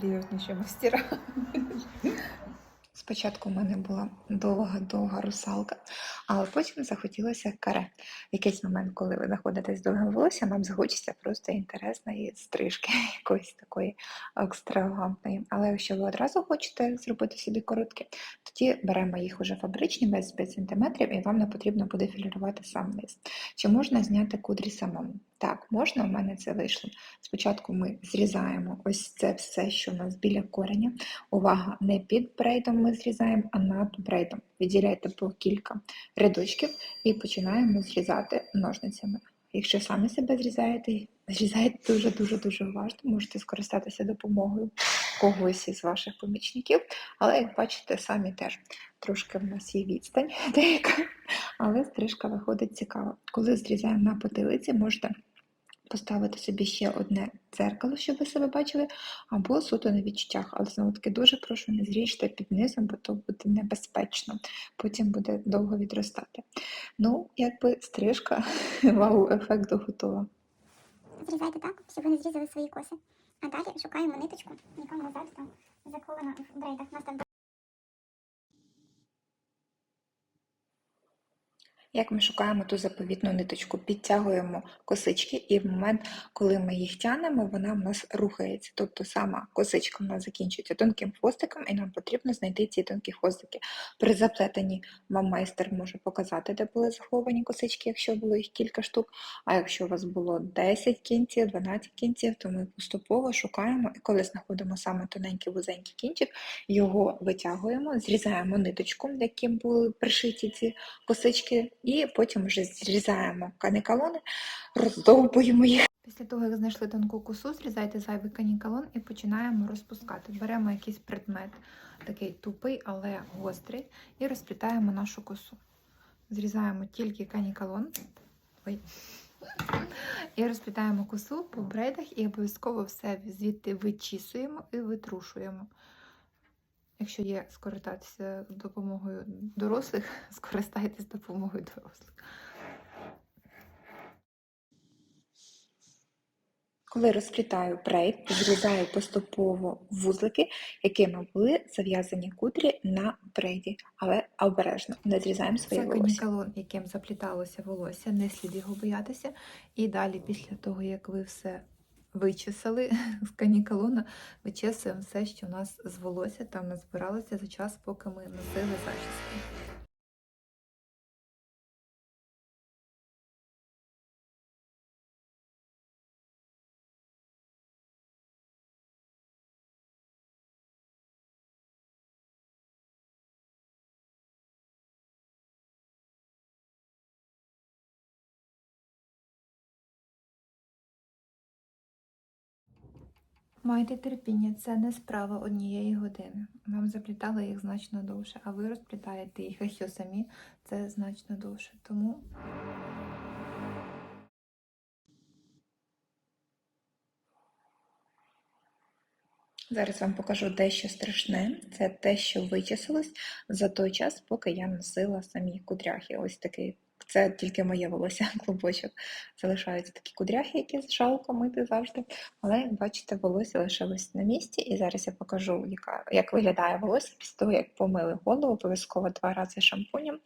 серйозніші мастера. Спочатку в мене була довга-довга русалка, але потім захотілося каре. В якийсь момент, коли ви знаходитесь з довгим волоссям, вам захочеться просто інтересної стрижки, якоїсь такої екстравагантної. Але якщо ви одразу хочете зробити собі коротке, тоді беремо їх уже фабричні без 5 см, і вам не потрібно буде філірувати сам низ. Чи можна зняти кудрі самому? Так, можна, у мене це вийшло. Спочатку ми зрізаємо ось це все, що у нас біля кореня. Увага, не під брейдом ми зрізаємо, а над брейдом. Відділяйте по кілька рядочків і починаємо зрізати ножницями. Якщо самі себе зрізаєте, зрізаєте дуже-дуже-дуже уважно, можете скористатися допомогою когось із ваших помічників, але, як бачите, самі теж трошки в нас є відстань деяка, але стрижка виходить цікава. Коли зрізаємо на потилиці, можете поставити собі ще одне дзеркало, щоб ви себе бачили, або суто на відчуттях. Але знову таки дуже прошу не зріжте під низом, бо то буде небезпечно. Потім буде довго відростати. Ну, якби стрижка, вау, ефекту готова. Зрізайте так, щоб ви не зрізали свої коси. А далі шукаємо ниточку, яка назад там заколена в брейдах. У Як ми шукаємо ту заповітну ниточку, підтягуємо косички, і в момент, коли ми їх тянемо, вона в нас рухається. Тобто сама косичка в нас закінчується тонким хвостиком, і нам потрібно знайти ці тонкі хвостики. При заплетенні вам майстер може показати, де були заховані косички, якщо було їх кілька штук. А якщо у вас було 10 кінців, 12 кінців, то ми поступово шукаємо, і коли знаходимо саме тоненький вузенький кінчик, його витягуємо, зрізаємо ниточку, яким були пришиті ці косички, і потім вже зрізаємо каникалони, роздовбуємо їх. Після того, як знайшли тонку косу, зрізайте зайвий канікалон і починаємо розпускати. Беремо якийсь предмет, такий тупий, але гострий, і розплітаємо нашу косу. Зрізаємо тільки канікалон. Ой. І розплітаємо косу по брейдах і обов'язково все звідти вичісуємо і витрушуємо. Якщо є скористатися допомогою дорослих, скористайтесь допомогою дорослих. Коли розплітаю брейд, зрізаю поступово вузлики, якими були зав'язані кудрі на брейді, але обережно не зрізаємо своє Це волосся. канікалон, яким запліталося волосся, не слід його боятися. І далі, після того, як ви все вичесали з канікалона, вичесуємо все, що у нас з волосся там назбиралося за час, поки ми носили зачіски. Майте терпіння, це не справа однієї години. Вам заплітали їх значно довше, а ви розплітаєте їх, якщо самі це значно довше. Тому Зараз вам покажу дещо страшне. Це те, що вичесалось за той час, поки я носила самі кудряхи. Ось такий. Це тільки моє волосся, клубочок. Залишаються такі кудряхи, які жалко мити завжди. Але, як бачите, волосся лишилось на місці. І зараз я покажу, яка, як виглядає волосся після того, як помили голову, обов'язково два рази шампунем.